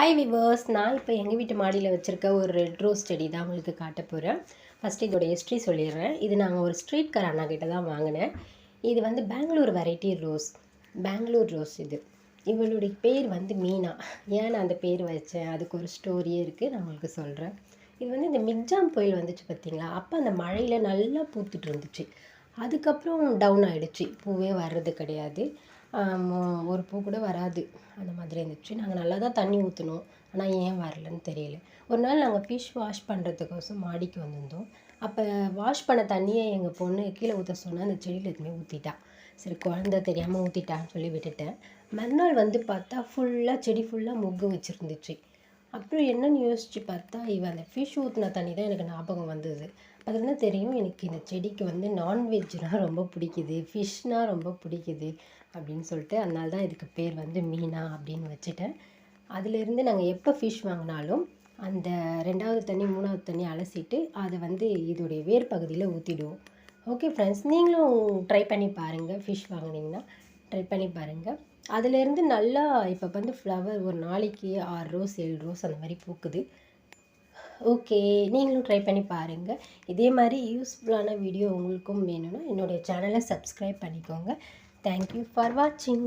Hi viewers நான் இப்போ எங்கள் வீட்டு மாடியில் வச்சுருக்க ஒரு ரெட் ரோஸ் செடி தான் உங்களுக்கு காட்ட போகிறேன் ஃபஸ்ட்டு இதோட ஹிஸ்ட்ரி சொல்லிடுறேன். இது நாங்கள் ஒரு ஸ்ட்ரீட் கார் அண்ணா கிட்ட தான் வாங்கினேன். இது வந்து Bangalore variety rose Bangalore rose இது. இவளுடைய பேர் வந்து மீனா. ஏன் நான் அந்த பேர் வச்சேன்? அதுக்கு ஒரு ஸ்டோரியே இருக்குது நான் உங்களுக்கு சொல்கிறேன் இது வந்து இந்த மிக்ஜாம் புயல் வந்துச்சு பார்த்தீங்களா அப்போ அந்த மழையில் நல்லா பூத்துட்டு இருந்துச்சு. அதுக்கப்புறம் டவுன் ஆகிடுச்சு பூவே வர்றது கிடையாது. ஒரு பூ கூட வராது. அந்த மாதிரி இருந்துச்சு. நாங்கள் நல்லா தான் தண்ணி ஊற்றினோம் ஆனால் ஏன் வரலன்னு தெரியல. ஒரு நாள் நாங்கள் ஃபிஷ் வாஷ் பண்ணுறதுக்கோசம் மாடிக்கு வந்திருந்தோம். அப்போ வாஷ் பண்ண தண்ணியை எங்கள் பொண்ணு கீழே ஊற்ற சொன்னால் அந்த செடியில் எதுவுமே ஊற்றிட்டா சரி குழந்த தெரியாமல் ஊற்றிட்டான்னு சொல்லி விட்டுட்டேன். மறுநாள் வந்து பார்த்தா ஃபுல்லாக செடி ஃபுல்லாக மொக்கு வச்சுருந்துச்சு. அப்புறம் என்னென்னு யோசித்து பார்த்தா இவன் அந்த ஃபிஷ் ஊற்றின தண்ணி தான் எனக்கு ஞாபகம் வந்தது. அது என்ன தெரியும்? எனக்கு இந்த செடிக்கு வந்து நான்வெஜ்னால் ரொம்ப பிடிக்குது ஃபிஷ்னால் ரொம்ப பிடிக்குது அப்படின்னு சொல்லிட்டு அதனால தான் இதுக்கு பேர் வந்து மீனா அப்படின்னு வச்சுட்டேன். அதிலிருந்து நாங்கள் எப்போ ஃபிஷ் வாங்கினாலும் அந்த ரெண்டாவது தண்ணி மூணாவது தண்ணி அலசிட்டு அதை வந்து இதோடைய வேர் பகுதியில் ஊற்றிடுவோம் ஓகே ஃப்ரெண்ட்ஸ் நீங்களும் ட்ரை பண்ணி பாருங்கள் ஃபிஷ் வாங்குனீங்கன்னா ட்ரை பண்ணி பாருங்கள் அதுலேருந்து நல்லா இப்போ வந்து ஃப்ளவர் ஒரு நாளைக்கு ஆறு ரோஸ் ஏழு ரோஸ் அந்த மாதிரி பூக்குது. ஓகே நீங்களும் ட்ரை பண்ணி பாருங்கள் இதே மாதிரி யூஸ்ஃபுல்லான வீடியோ உங்களுக்கும் வேணும்னா என்னுடைய சேனலை சப்ஸ்கிரைப் பண்ணிக்கோங்க. தேங்க்யூ ஃபார் வாட்சிங்